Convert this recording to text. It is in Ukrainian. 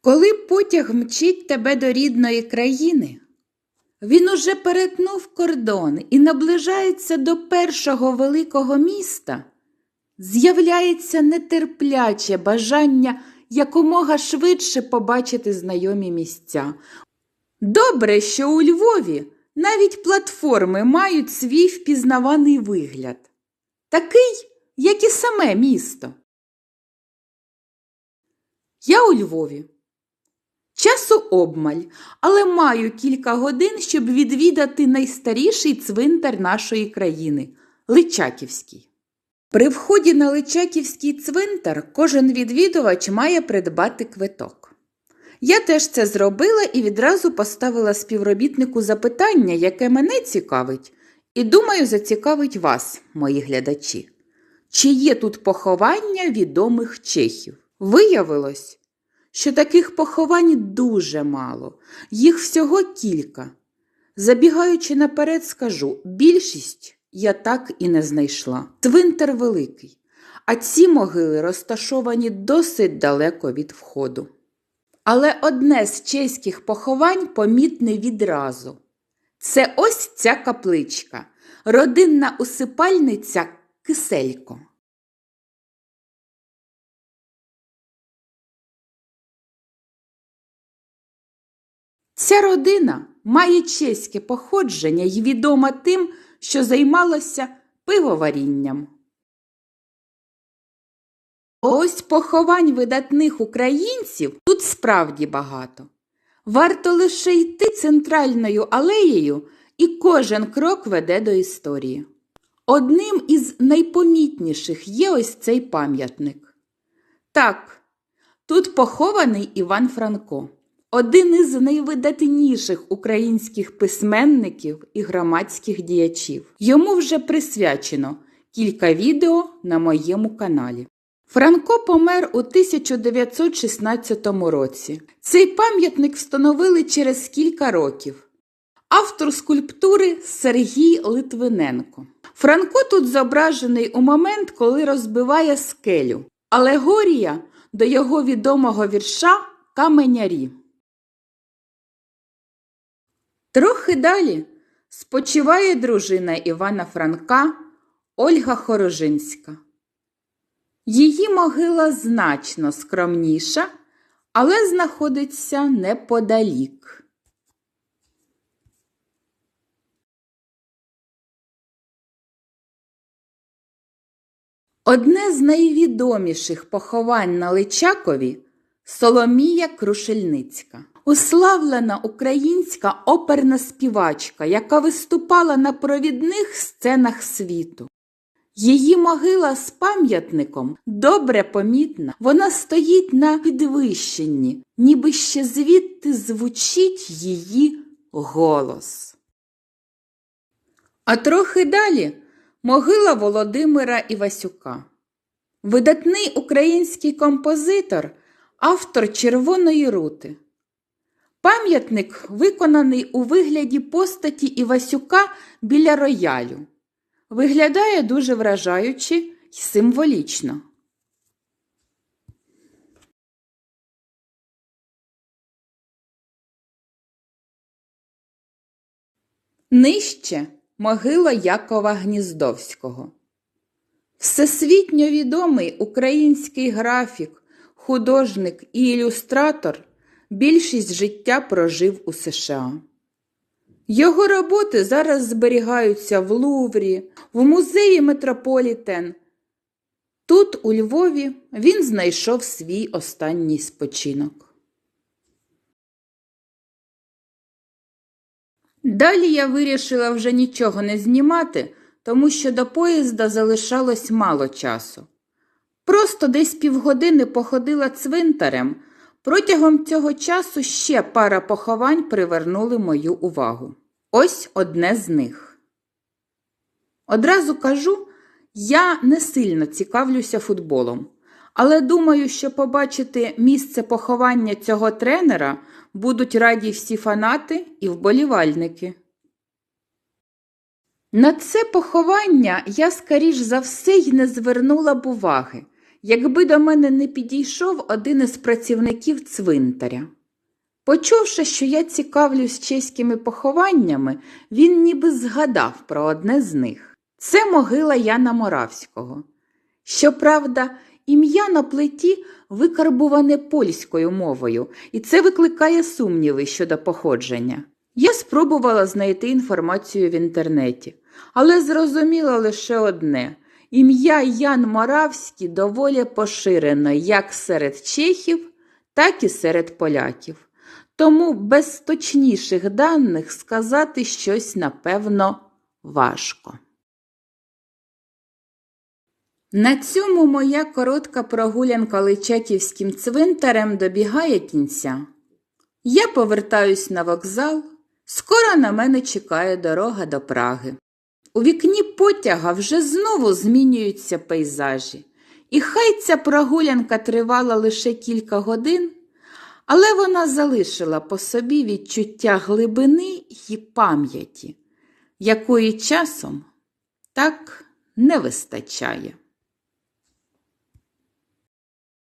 Коли потяг мчить тебе до рідної країни, він уже перетнув кордон і наближається до першого великого міста, з'являється нетерпляче бажання якомога швидше побачити знайомі місця. Добре, що у Львові навіть платформи мають свій впізнаваний вигляд, такий, як і саме місто. Я у Львові. Часу обмаль, але маю кілька годин, щоб відвідати найстаріший цвинтар нашої країни Личаківський. При вході на Личаківський цвинтар кожен відвідувач має придбати квиток. Я теж це зробила і відразу поставила співробітнику запитання, яке мене цікавить, і думаю, зацікавить вас, мої глядачі. Чи є тут поховання відомих чехів? Виявилось, що таких поховань дуже мало, їх всього кілька. Забігаючи наперед, скажу, більшість я так і не знайшла. Цвинтар великий, а ці могили розташовані досить далеко від входу. Але одне з чеських поховань помітне відразу. Це ось ця капличка, родинна усипальниця Киселько. Ця родина має чеське походження і відома тим, що займалася пивоварінням. Ось поховань видатних українців тут справді багато. Варто лише йти центральною алеєю, і кожен крок веде до історії. Одним із найпомітніших є ось цей пам'ятник. Так, тут похований Іван Франко, один із найвидатніших українських письменників і громадських діячів. Йому вже присвячено кілька відео на моєму каналі. Франко помер у 1916 році. Цей пам'ятник встановили через кілька років. Автор скульптури Сергій Литвиненко. Франко тут зображений у момент, коли розбиває скелю. Алегорія до його відомого вірша Каменярі. Трохи далі спочиває дружина Івана Франка Ольга Хорожинська. Її могила значно скромніша, але знаходиться неподалік. Одне з найвідоміших поховань на Личакові Соломія Крушельницька. Уславлена українська оперна співачка, яка виступала на провідних сценах світу. Її могила з пам'ятником добре помітна, вона стоїть на підвищенні, ніби ще звідти звучить її голос. А трохи далі могила Володимира Івасюка. Видатний український композитор, автор Червоної рути. Пам'ятник виконаний у вигляді постаті Івасюка біля роялю. Виглядає дуже вражаюче й символічно. Нижче могила Якова Гніздовського. Всесвітньо відомий український графік, художник і ілюстратор більшість життя прожив у США. Його роботи зараз зберігаються в Луврі, в музеї Метрополітен. Тут, у Львові, він знайшов свій останній спочинок. Далі я вирішила вже нічого не знімати, тому що до поїзда залишалось мало часу. Просто десь півгодини походила цвинтарем. Протягом цього часу ще пара поховань привернули мою увагу. Ось одне з них. Одразу кажу, я не сильно цікавлюся футболом, але думаю, що побачити місце поховання цього тренера будуть раді всі фанати і вболівальники. На це поховання я, скоріш за все, й не звернула б уваги, якби до мене не підійшов один із працівників цвинтаря. Почувши, що я цікавлюсь чеськими похованнями, він ніби згадав про одне з них. Це могила Яна Моравського. Щоправда, ім'я на плиті викарбуване польською мовою, і це викликає сумніви щодо походження. Я спробувала знайти інформацію в інтернеті, але зрозуміла лише одне: ім'я Ян Моравський доволі поширено як серед чехів, так і серед поляків. Тому без точніших даних сказати щось напевно важко. На цьому моя коротка прогулянка Личаківським цвинтарем добігає кінця. Я повертаюсь на вокзал, скоро на мене чекає дорога до Праги. У вікні потяга вже знову змінюються пейзажі, і хай ця прогулянка тривала лише кілька годин, але вона залишила по собі відчуття глибини й пам'яті, якої часом так не вистачає.